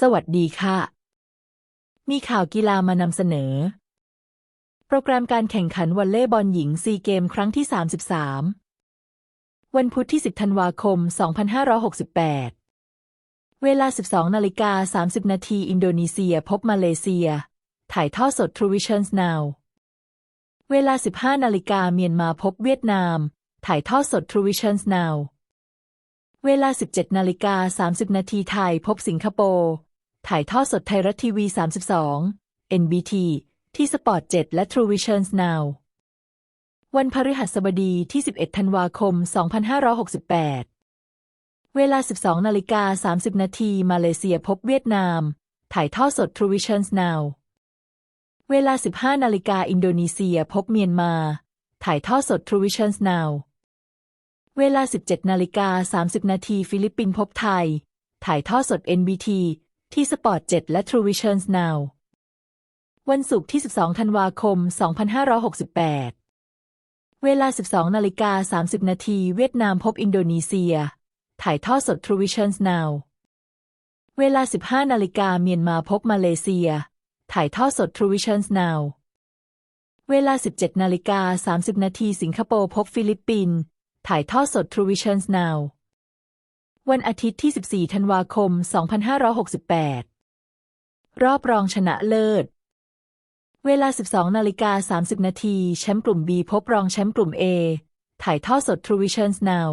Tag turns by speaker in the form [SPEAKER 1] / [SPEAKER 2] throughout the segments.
[SPEAKER 1] สวัสดีค่ะ มีข่าวกีฬามานำเสนอ โปรแกรมการแข่งขันวอลเลย์บอลหญิงซีเกมครั้งที่ 33 วันพุธที่ 10 ธันวาคม 2568 เวลา 12 นาฬิกา 30 นาทีอินโดนีเซียพบมาเลเซีย ถ่ายทอดสด True Vision Now เวลา 15 นาฬิกาเมียนมาพบเวียดนาม ถ่ายทอดสด True Vision Now เวลา 17นาฬิกา30 นาทีไทยพบสิงคโปร์ ถ่ายทอดสดไทยรัฐทีวี 32 NBT ที่สปอร์ต7และ True Visions Now วันพฤหัสบดีที่ 11 ธันวาคม 2568 เวลา 12นาฬิกา30 นาทีมาเลเซียพบเวียดนาม ถ่ายทอดสด True Visions Now เวลา 15นาฬิกาอินโดนีเซียพบเมียนมา ถ่ายทอดสด True Visions Now เวลา 17นาฬิกา30 นาทีฟิลิปปินส์พบไทย ถ่ายทอดสด NBT ที่สปอร์ต7และ True Vision Now วันศุกร์ที่ 12 ธันวาคม 2568 เวลา 12นาฬิกา30 นาทีเวียดนามพบอินโดนีเซีย ถ่ายทอดสด True Vision Now เวลา 15นาฬิกาเมียนมาพบมาเลเซีย ถ่ายทอดสด True Vision Now เวลา 17นาฬิกา30 นาทีสิงคโปร์พบฟิลิปปินส์ ถ่ายทอดสด True Visions Now วันอาทิตย์ที่ 14 ธันวาคม 2568 รอบรองชนะเลิศ เวลา 12 นาฬิกา 30 นาที แชมป์กลุ่ม B พบรองแชมป์กลุ่ม A ถ่ายทอดสด True Visions Now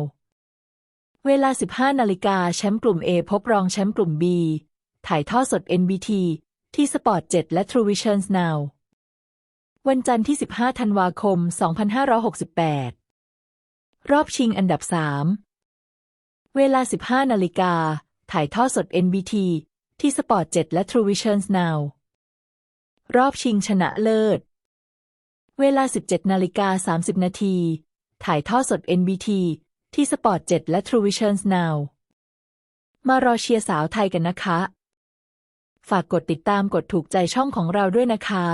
[SPEAKER 1] เวลา 15 นาฬิกา แชมป์กลุ่ม A พบรองแชมป์กลุ่ม B ถ่ายทอดสด NBT ที่สปอร์ต7และ True Visions Now วันจันทร์ที่ 15 ธันวาคม 2568 รอบชิงอันดับ 3 เวลา 15 นาฬิกา ถ่ายทอดสด NBT ที่สปอร์ต7และ True Vision Now รอบชิงชนะเลิศ เวลา 17 นาฬิกา 30 นาที ถ่ายทอดสด NBT ที่สปอร์ต7และ True Vision Now มารอเชียร์สาวไทยกันนะคะ ฝากกดติดตามกดถูกใจช่องของเราด้วยนะคะ